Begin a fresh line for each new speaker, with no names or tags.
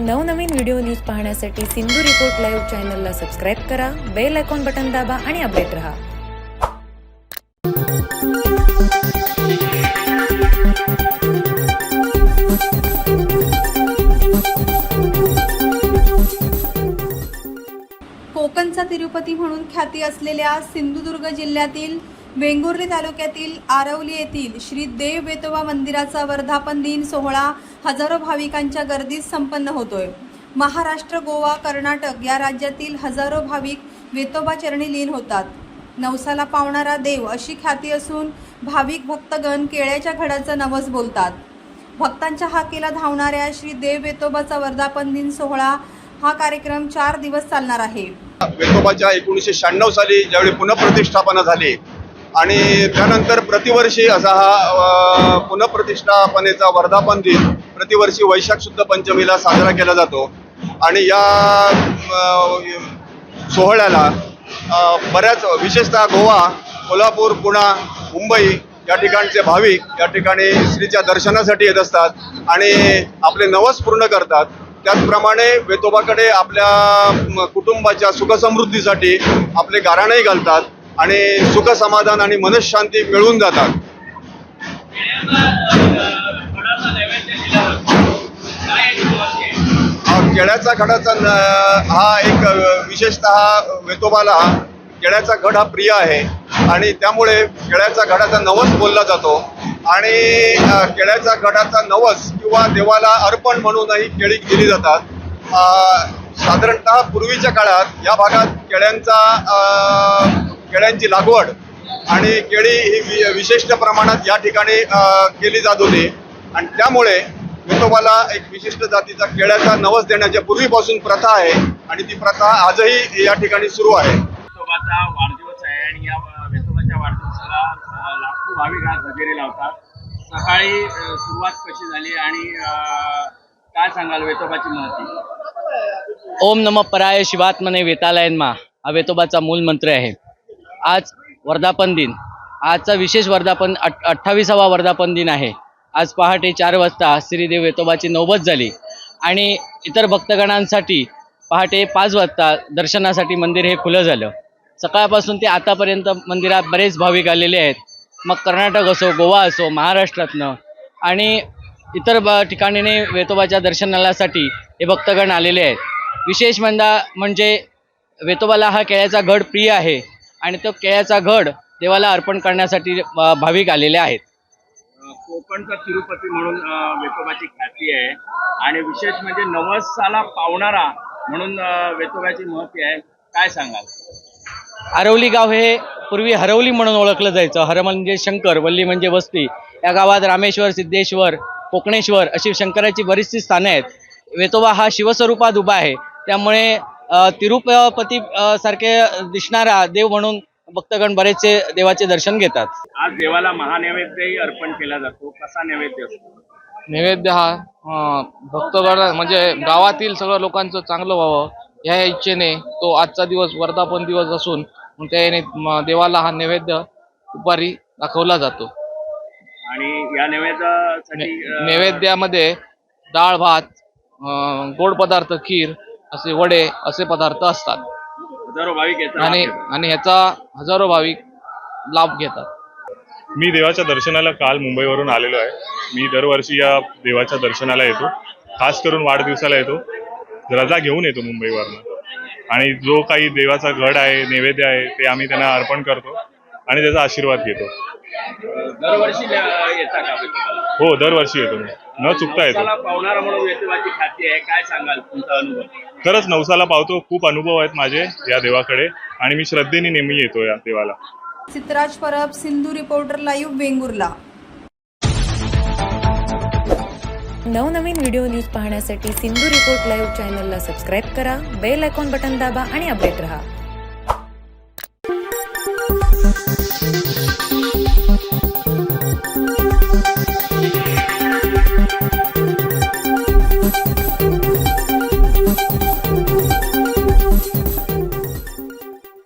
नवनवीन video news पाहण्यासाठी Sindhu report live चॅनलला सबस्क्राईब करा बेल आयकॉन बटन दाबा आणि अपडेट रहा.
कोकणचा तिरुपती म्हणून ख्याती असलेल्या सिंधुदुर्ग जिल्ह्यातील वेंगुर्ली तालुक्यातील आरवली येथील श्री देव वेतोबा मंदिराचा वर्धापन दिन सोहळा हजारो भाविकांच्या गर्दीत संपन्न होतोय. महाराष्ट्र गोवा कर्नाटक या राज्यातील हजारो भाविक वेतोबा चरणी लीन होतात. नवसाला पावणारा देव अशी ख्याती असून भाविक भक्तगण केळ्याच्या घडाचा नवस बोलतात. भक्तांच्या हाकेला धावणाऱ्या श्री देव वेतोबाचा वर्धापन दिन सोहळा हा कार्यक्रम चार दिवस चालणार आहे.
वेतोबाच्या एकोणीसशे शहाण्णव साली ज्यावेळी पुनःप्रतिष्ठापना झाली आणि त्यानंतर प्रतिवर्षी असा हा अ, पुनःप्रतिष्ठापनेचा वर्धापन दिन प्रतिवर्षी वैशाख शुद्ध पंचमीला साजरा केला जातो. आणि या सोहळ्याला बऱ्याच विशेषतः गोवा कोल्हापूर पुणा मुंबई या ठिकाणचे भाविक या ठिकाणी श्रीच्या दर्शनासाठी येत असतात आणि आपले नवस पूर्ण करतात. त्याचप्रमाणे वेतोबाकडे आपल्या कुटुंबाच्या सुखसमृद्धीसाठी आपले गाराणही घालतात. आणि सुख समाधान आणि मनशांती मिळून जातात. केळ्याचा खडाचा हा एक विशेषतः वेतोबाला केळ्याचा घड हा प्रिय आहे. आणि त्यामुळे केळ्याचा घडाचा नवस बोलला जातो. आणि केळ्याचा घडाचा नवस किंवा देवाला अर्पण म्हणूनही केळी दिली जातात. साधारणतः पूर्वीच्या काळात या भागात केळ्यांचा केळ्यांची लागवड आणि केळी ही विशिष्ट प्रमाणात या ठिकाणी केली जात होती. आणि त्यामुळे विठोबाला एक विशिष्ट जातीचा केळ्याचा नवस देण्याची पूर्वीपासून प्रथा आहे आणि ती प्रथा आजही या ठिकाणी सुरू आहे.
वेतोबाचा वाढदिवस आहे आणि या वेतोबाच्या वाढदिवसाला लाखो भाविक आज हजेरी लावतात. सकाळी सुरुवात कशी झाली आणि काय सांगाल वेतोबाची महती?
ओम नम पराय शिवात्मने वेतालयनमा. हा वेतोबाचा मूल मंत्र आहे. आज वर्धापन दिन. आजचा विशेष वर्धापन अठ अठ्ठावीसावा वर्धापन दिन आहे. आज पहाटे चार वाजता श्रीदेव वेतोबाची नौबत झाली. आणि इतर भक्तगणांसाठी पहाटे पाच वाजता दर्शनासाठी मंदिर हे खुलं झालं. सकाळपासून ते आतापर्यंत मंदिरात बरेच भाविक आलेले आहेत. मग कर्नाटक असो गोवा असो महाराष्ट्रातनं आणि इतर ब ठिकाणीने वेतोबाच्या दर्शनालासाठी हे भक्तगण आलेले आहेत. विशेष म्हणता म्हणजे वेतोबाला हा केळ्याचा गड प्रिय आहे. आणि तो केळ्याचा घड देवाला अर्पण करण्यासाठी भाविक आलेले आहेत.
कोकणचा तिरुपती म्हणून वेतोबाची ख्याती आहे. आणि विशेष म्हणजे नवसाला पावणारा म्हणून वेतोबाची महती आहे. काय सांगाल?
आरवली गाव हे पूर्वी हरवली म्हणून ओळखलं जायचं. हर म्हणजे शंकर वल्ली म्हणजे वस्ती. या गावात रामेश्वर सिद्धेश्वर कोकणेश्वर अशी शंकराची बरीचशी स्थाने आहेत. वेतोबा हा शिवस्वरूपात उभा आहे. त्यामुळे तिरुपती सारखे दिसणारा देव म्हणून भक्तगण बरेचसे देवाचे दर्शन घेतात.
आज देवाला महानैवेद्यही अर्पण केला जातो. कसा नैवेद्य असतो?
नैवेद्य हा भक्तगण म्हणजे गावातील सगळ्या लोकांचं चांगलं व्हावं ह्या इच्छेने तो आजचा दिवस वर्धापन दिवस असून मग त्या याने म, देवाला हा नैवेद्य दुपारी दाखवला जातो.
आणि या नैवेद्यासाठी अ,
नैवेद्यामध्ये डाळ भात गोड पदार्थ खीर असे वडे असे पदार्थ असतात.
हजारो भाविक येतात
आणि आणि ह्याचा हजारो भाविक लाभ घेतात.
मी देवाच्या दर्शनाला काल मुंबईवरून आलेलो आहे. मी दरवर्षी या देवाच्या दर्शनाला येतो. खास करून वाढदिवसाला येतो. रजा घेऊन येतो मुंबईवरनं. आणि जो काही देवाचा घड आहे नैवेद्य आहे ते आम्ही त्यांना अर्पण करतो आणि त्याचा आशीर्वाद घेतो.
दरवर्षी?
हो दरवर्षी येतो मी. न चुकता येतो.
काय सांगाल तुमचा अनुभव?
खरंच नवसाला पावतो खूप अनुभव आहेत माझे या देवाकडे आणि मी श्रद्धेने नेहमी येतो या देवाला.
Siddhraj Parab Sindhu reporter live Vengurla.
नवनवीन व्हिडिओ न्यूज पाहण्यासाठी सिंधू रिपोर्ट लाईव्ह चॅनलला सबस्क्राईब करा बेल आयकॉन बटन दाबा आणि अपडेट रहा.